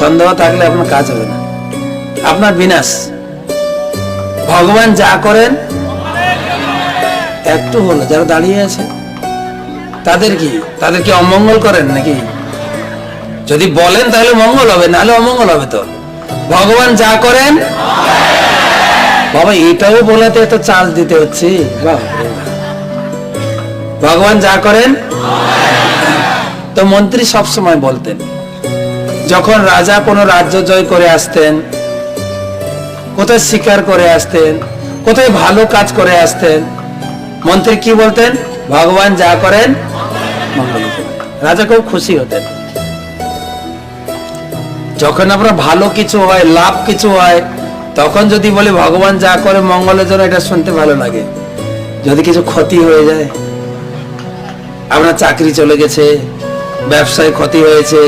সন্দেহ থাকলে আপনার কাজ হবে না। আপনার বিনাশ। ভগবান যা করেন, একটু হলো, যারা দাঁড়িয়ে আছে, তাদের কি তাদের কি অমঙ্গল করেন নাকি? যদি বলেন তাহলে মঙ্গল হবে, নাহলে অমঙ্গল হবে তো। ভগবান যা করেন, বাবা, এটাও বলাতে এত চার্জ দিতে হচ্ছে। ভগবান যা করেন, তো মন্ত্রী সব সময় বলতেন। যখন রাজা কোনো রাজ্য জয় করে আসতেন, কোথায় শিকার করে আসতেন, কোথায় ভালো কাজ করে আসতেন, মন্ত্রী কি বলতেন? ভগবান যা করেন রাজা খুব খুশি হতেন। যখন আপনার ভালো কিছু হয়, লাভ কিছু হয়, তখন যদি বলি, ভগবান যা করে, মঙ্গলের জন্য এটা শুনতে ভালো লাগে। যদি কিছু ক্ষতি হয়ে যায়, আপনার চাকরি চলে গেছে, ব্যবসায় ক্ষতি হয়েছে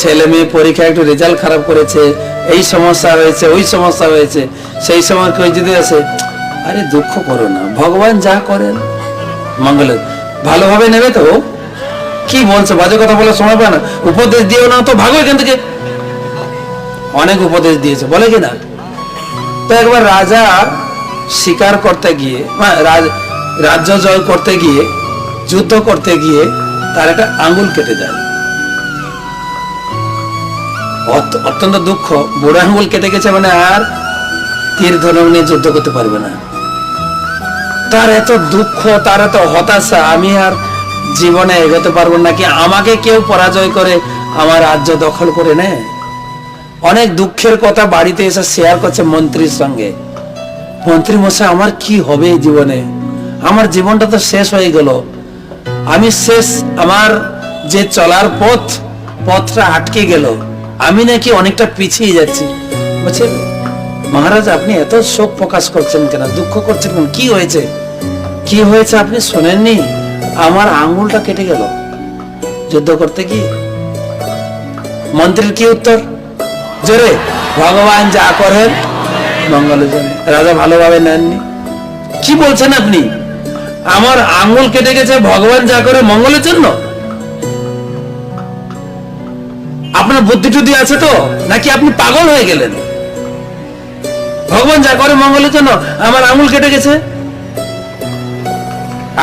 ছেলে মেয়ে পরীক্ষা একটু রেজাল্ট খারাপ করেছে, এই সমস্যা হয়েছে, ওই সমস্যা হয়েছে, সেই সময় কেউ যদি আসে, আরে দুঃখ করো না, ভগবান যা করেন, মঙ্গলে। ভালোভাবে নেবে তো কি বলছো, বাজে কথা বলার সময় পায় না। উপদেশ দিও না তো ভাগো এখান থেকে। অনেক উপদেশ দিয়েছে, বলে কি না? তো একবার রাজা শিকার করতে গিয়ে রাজ- রাজ্য জয় করতে গিয়ে, যুদ্ধ করতে গিয়ে তার একটা আঙ্গুল কেটে যায় অত্যন্ত দুঃখ। বুড়ো আঙ্গুল কেটে গেছে মানে আর তীর ধনুক নিয়ে যুদ্ধ করতে পারবে না। তার এত দুঃখ, তার এত হতাশা, আমি আর জীবনে এগোতে পারব না কি আমাকে কেউ পরাজয় করে আমার রাজ্য দখল করে নেয়? অনেক দুঃখের কথা বাড়িতে এসে শেয়ার করছে মন্ত্রীর সঙ্গে। মন্ত্রী মশাই, আমার কি হবে জীবনে? আমার জীবনটা তো শেষ হয়ে গেল। আমি শেষ, আমার যে চলার পথ, পথটা আটকে গেল। আমি নাকি অনেকটা পিছিয়ে যাচ্ছি। বলছে, মহারাজ, আপনি এত শোক প্রকাশ করছেন কেন? দুঃখ করছেন কেন? কি হয়েছে? কি হয়েছে আপনি শোনেননি? আমার আঙ্গুলটা কেটে গেল। যুদ্ধ করতে কি মন্ত্রীর কি উত্তর? জোরে, ভগবান যা করেন, মঙ্গলের জন্য। রাজা ভালোভাবে নেননি। কি বলছেন আপনি? আমার আঙ্গুল কেটে গেছে, ভগবান যা করে মঙ্গলের জন্য? বুদ্ধি টুদ্ধি আছে তো? নাকি আপনি পাগল হয়ে গেলেন? ভগবান যা করে মঙ্গলের জন্য, আমার আঙুল কেটে গেছে।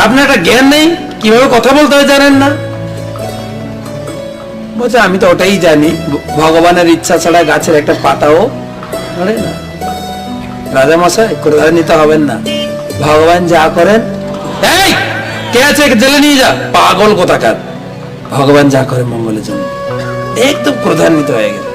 আপনার একটা জ্ঞান নেই? কীভাবে কথা বলতে হয় জানেন না? বলছে, আমি তো ওটাই জানি। ভগবানের ইচ্ছা ছাড়া গাছের একটা পাতাও না। রাজা মশাই ক্রোধা নিতে হবেন না। ভগবান যা করেন এই, কে আছে? জেলে নিয়ে যা। পাগল কোথাকার? ভগবান যা করে মঙ্গলের জন্য। একদম ক্রোধান্বিত হয়ে গেল।